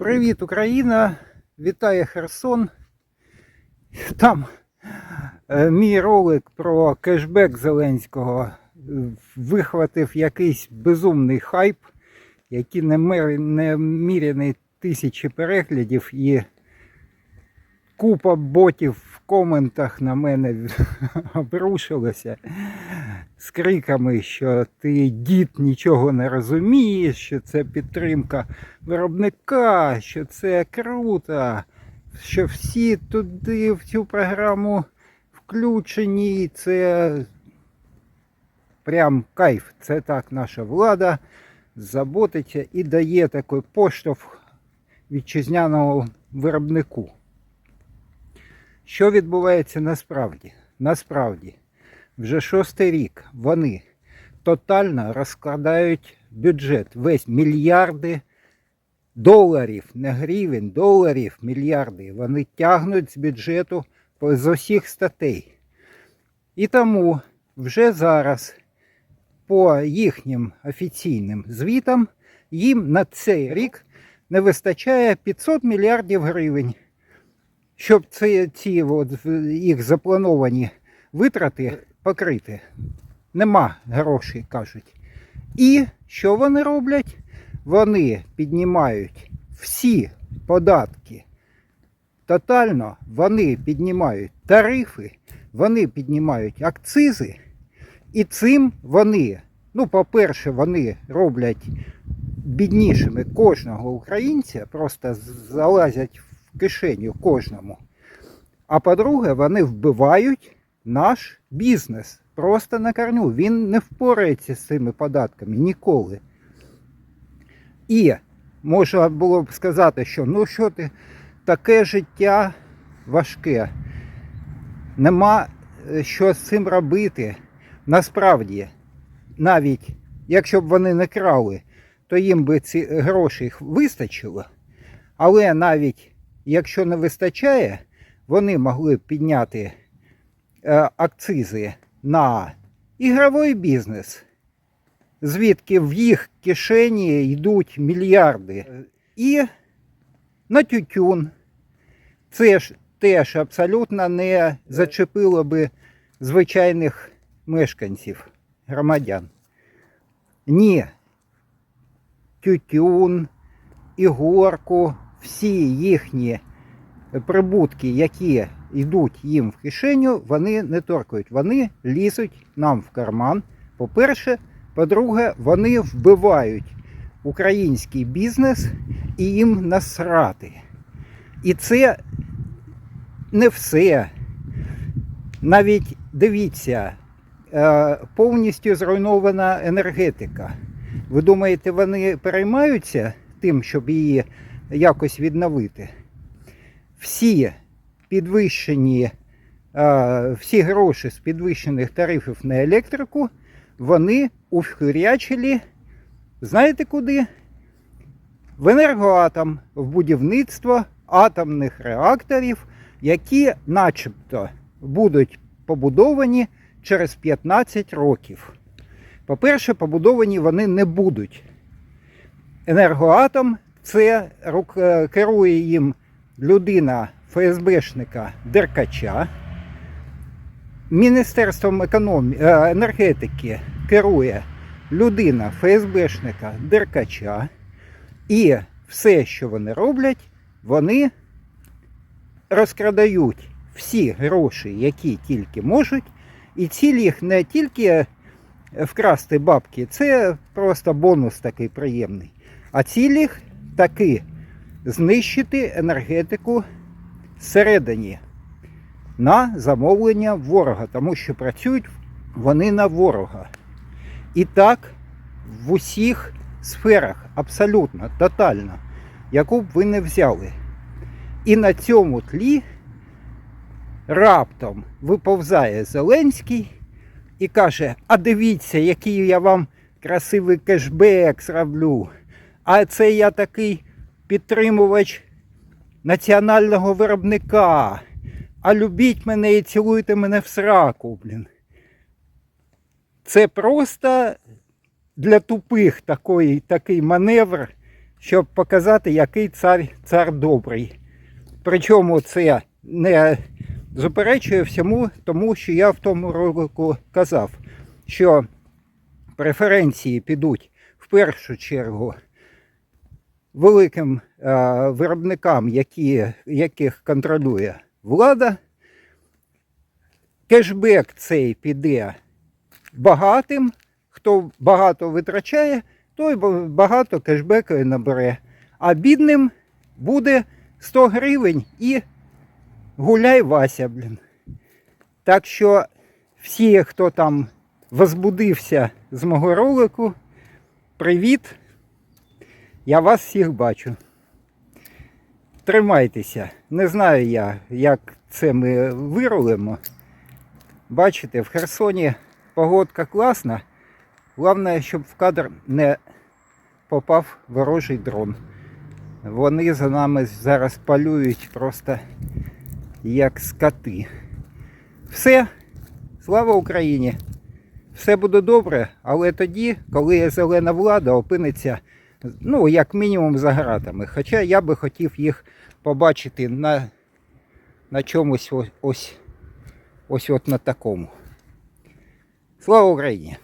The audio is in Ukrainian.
Привіт, Україна! Вітає Херсон. Там е, мій ролик про кешбек Зеленського вихватив якийсь безумний хайп, який не, міряний тисячі переглядів і купа ботів в коментах на мене обрушилося з криками, що ти дід нічого не розумієш, що це підтримка виробника, що це круто, що всі туди в цю програму включені. Це прям кайф. Це так наша влада заботиться і дає такий поштовх вітчизняному виробнику. Що відбувається насправді? Насправді, вже шостий рік вони тотально розкладають бюджет, весь мільярди доларів, не гривень, доларів, мільярди. Вони тягнуть з бюджету з усіх статей. І тому вже зараз по їхнім офіційним звітам їм на цей рік не вистачає 500 мільярдів гривень щоб ці, ці от, їх заплановані витрати покрити. Нема грошей, кажуть. І що вони роблять? Вони піднімають всі податки. Тотально вони піднімають тарифи, вони піднімають акцизи, і цим вони, ну, по-перше, вони роблять біднішими кожного українця, просто залазять в кишеню кожному. А по-друге, вони вбивають наш бізнес просто на корню. Він не впорається з цими податками ніколи. І можна було б сказати, що ну що ти, таке життя важке. Нема е, що з цим робити. Насправді, навіть якщо б вони не крали, то їм би ці грошей вистачило. Але навіть якщо не вистачає, вони могли б підняти акцизи на ігровий бізнес, звідки в їх кишені йдуть мільярди. І на тютюн. Це ж теж абсолютно не зачепило би звичайних мешканців, громадян. Ні, тютюн, ігорку, всі їхні прибутки, які йдуть їм в кишеню, вони не торкають. Вони лізуть нам в карман. По-перше, по-друге, вони вбивають український бізнес і їм насрати. І це не все. Навіть дивіться, е, повністю зруйнована енергетика. Ви думаєте, вони переймаються тим, щоб її якось відновити? Всі підвищені, е, всі гроші з підвищених тарифів на електрику, вони увхирячили, знаєте куди? В енергоатом, в будівництво атомних реакторів, які начебто будуть побудовані через 15 років. По-перше, побудовані вони не будуть. Енергоатом це е, керує їм людина ФСБшника Деркача. Міністерством економі... е, енергетики керує людина ФСБшника Деркача. І все, що вони роблять, вони розкрадають всі гроші, які тільки можуть. І ціль їх не тільки вкрасти бабки, це просто бонус такий приємний. А ціль їх таки знищити енергетику зсередині на замовлення ворога, тому що працюють вони на ворога. І так в усіх сферах абсолютно, тотально, яку б ви не взяли. І на цьому тлі раптом виповзає Зеленський і каже: А дивіться, який я вам красивий кешбек зроблю. А це я такий підтримувач національного виробника. А любіть мене і цілуйте мене в сраку, блін. Це просто для тупих такий, такий маневр щоб показати, який цар, цар добрий. Причому це не заперечує всьому, тому що я в тому ролику казав, що преференції підуть в першу чергу великим е, виробникам, які, яких контролює влада. Кешбек цей піде багатим, хто багато витрачає, той багато кешбеку і набере. А бідним буде 100 гривень і гуляй Вася, блін. Так що всі, хто там возбудився з мого ролику, привіт. Я вас всіх бачу. Тримайтеся. Не знаю я, як це ми вирулимо. Бачите, в Херсоні погодка класна. Головне, щоб в кадр не попав ворожий дрон. Вони за нами зараз полюють просто як скоти. Все, слава Україні! Все буде добре, але тоді, коли зелена влада опиниться, ну, як мінімум, за гратами. Хоча я би хотів їх побачити на, на чомусь ось, ось, ось от на такому. Слава Україні!